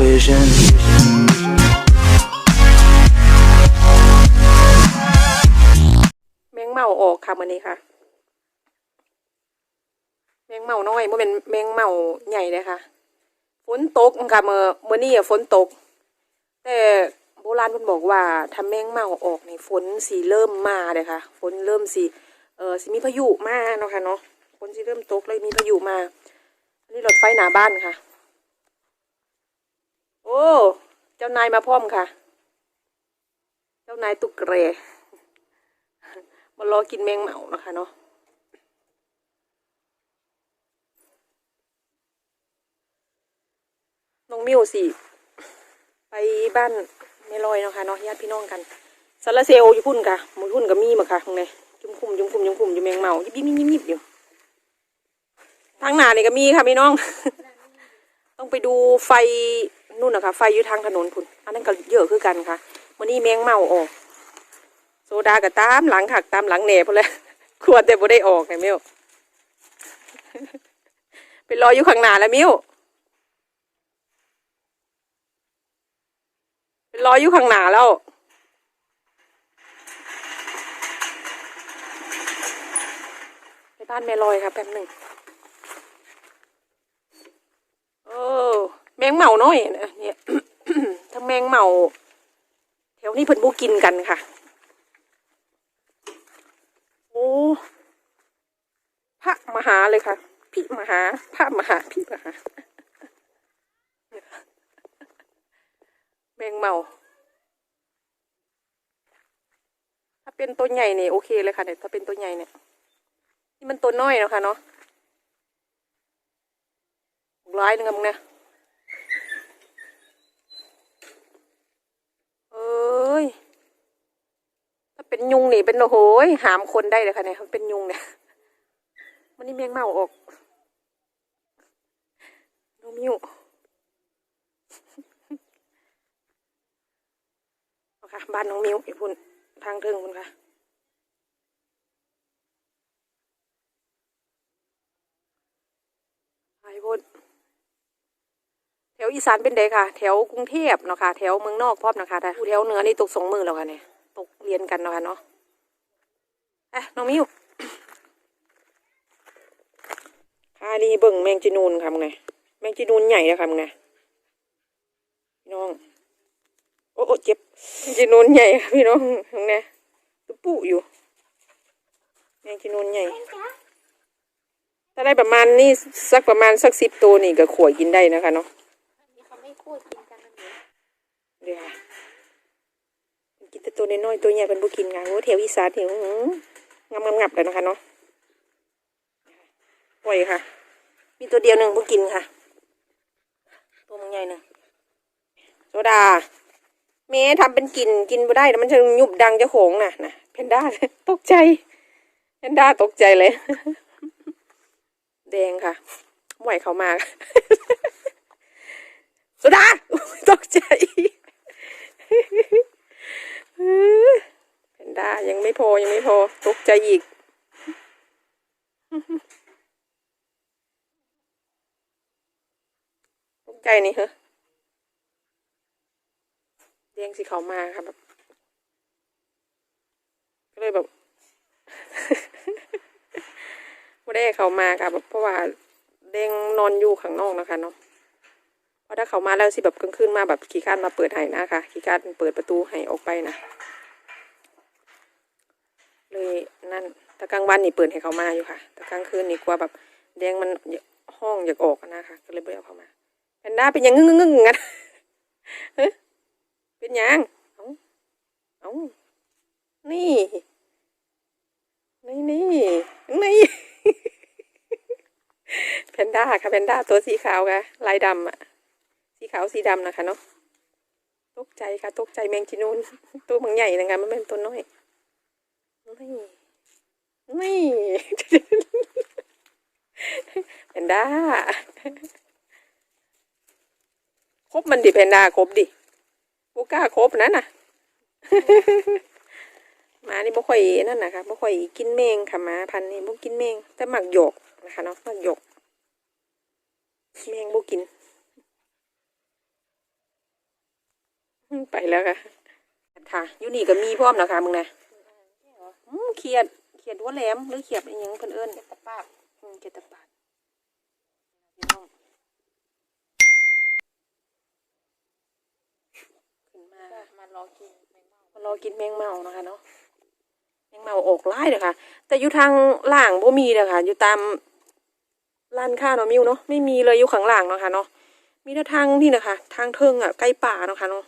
vision. แมงเมาออกค่ะมื้อนี้ค่ะ แมงเมาน้อยบ่เป็นแมงเมาใหญ่เลยค่ะ ฝนตกค่ะมื้อมื้อนี้ฝนตก แต่โบราณเพิ่นบอกว่าถ้าแมงเมาออกนี่ฝนสิเริ่มมาเลยค่ะ ฝนเริ่มสิเออสิมีพายุมาเนาะค่ะเนาะฝนสิเริ่มตกเลยมีพายุมาอันนี้รถไฟหนาบ้านค่ะ เจ้านายมาพร้อมค่ะ เจ้านายตุกเรมารอกินแมงเมานะคะเนาะน้องมิวสิไปบ้านแม่ลอยเนาะค่ะเนาะญาติพี่น้องกันซาลาเซลอยู่พุ่นค่ะมือพุ่นกับมีมาค่ะข้างในจุ่มคุมจุ่มคุมจุ่มคุมอยู่แมงเมายิบยิบยิบยิบอยู่ทางหน้านี่ก็มีค่ะพี่น้อง ต้องไปดูไฟ นู่นนะคะไฟอยู่ทางถนนพุ่นอันนั้นก็เยอะคือกันค่ะวันนี้แมงเมาออก โซดาก็ตามหลังขักตามหลังแหน่พุ่นเลยควรแต่บ่ได้ออกไงมิวไปรออยู่ข้างหน้าแล้วมิวเป็นรอยอยู่ข้างหน้าแล้วไปบ้านแม่ลอยครับแป๊บหนึ่งเออแมงเมาน้อยนะเนี่ย แมงเมาแถวนี้เพิ่นบูกินกันค่ะ โอ้พระมหาเลยค่ะ พี่มหาพระมหาพี่มหาแมงเมา ถ้าเป็นตัวใหญ่เนี่ยโอเคเลยค่ะเนี่ยถ้าเป็นตัวใหญ่เนี่ยนี่มันตัวน้อยนะค่ะเนาะร้ายหนึงอะมึงเนี่ยเอ้ยถ้าเป็นยุงนี่เป็นโอ้โหหามคนได้เลยค่ะเนี่ยมันเป็นยุงเนี่ยมันนี่แมงเมาออกน้องมิวเอาค่ะบ้านน้องมิวไอ้พุ่นทางเทิงพุ่นค่ะไอ้พุ่น วอีสานเป็นไดค่ะ แถวกรุงเทพเนาะค่ะ แถวเมืองนอกพร้อมนะคะแต่แถวเหนือนี่ตกสองมือแล้วค่ะเนี่ยตกเรียนกันเนาะค่ะเนาะเอ๊ะน้องมิวค่ะนี่เบิ่งแมงจีนูนค่ะมึงไงแมงจีนูนใหญ่เลยค่ะมึงไงพี่น้อง โอ้โอเจ็บจีนูนใหญ่ค่ะพี่น้องตรงเนี้ยตุ๊ปุอยู่แมงจีนูนใหญ่ถ้าได้ประมาณนี่สักประมาณสักสิบตัวนี่ก็ขวยกินได้นะคะเนาะ นี่เขาไม่พูดกินกันนะหนู เดี๋ยค่ะกินแต่ตัวน้อยๆตัวใหญ่เป็นบุกินไงโอ้แถวอีสานนี่อื้อหืองำงำงับเลยนะคะเนาะปล่อยค่ะ มีตัวเดียวหนึ่งบุกินค่ะ ตัวมันใหญ่หนึ่งโซดาเมย์ทำเป็นกินกินบ่ได้แล้วมันจะยุบดังจ้าขงน่ะนะเพนด้าตกใจเพนด้าตกใจเลย แดงค่ะไหวเขามาสุดาตกใจ เพนด้า ยังไม่พอ ยังไม่พอ ตกใจอีก ตกใจนี่เหรอเลี้ยงสิเขามาค่ะแบบ ก็เลยแบบไม่ได้ให้เขามาค่ะแบบเพราะว่าเด้งนอนอยู่ข้างนอกนะคะเนาะเพราะถ้าเขามาแล้วสิแบบกลางคืนมาแบบขี้ข้านมาเปิดให้นะคะขี้ข้านเปิดประตูให้ออกไปนะเลย นั่นแต่กลางวันนี่เปิดให้เขามาอยู่ค่ะแต่กลางคืนนี่กลัวแบบแดงมันห้องอยากออกนะคะก็เลยไม่เอาเขามาแพนด้าเป็นยังงึ้งงึ้งงั้นเป็นยังเอาเอานี่นี่นี่นี่แพนด้าค่ะแพนด้าตัวสีขาวค่ะลายดำอะสีขาวสีดำนะคะเนาะตกใจค่ะตกใจแมงจีนูนตัวมันใหญ่นะคะมันเป็นตัวน้อยนี่ นี่แพนด้าครบมันดิแพนด้าครบดิบ่กล้าครบนั่นน่ะมานี่บ่ค่อยนั่นนะคะบ่ค่อยกินแมงค่ะมาพันนี้บ่กินแมง แต่หมักหยกนะคะเนาะหมักหยกแมงบ่กิน ไปแล้วค่ะค่ะอยู่นี่ก็มีพร้อมนะคะมึงนะอืมเขียด เขียดหัวแหลมหรือเขียดอะไรยังเพิ่นเอิ้นเก็บตะปาบอืมเขียดตะปาดพี่น้องขึ้นมาก็มารอกินแมงเม่ามารอกินแมงเมานะคะเนาะแมงเมาออกไล่เด้อค่ะ แต่อยู่ทางล่างบ่มีเด้อค่ะ อยู่ตามร้านค้าเนาะมิวเนาะไม่มีเลยอยู่ข้างล่างเนาะค่ะเนาะมีแต่ทางนี่นะคะทางเทิงอะใกล้ป่าเนาะค่ะเนาะ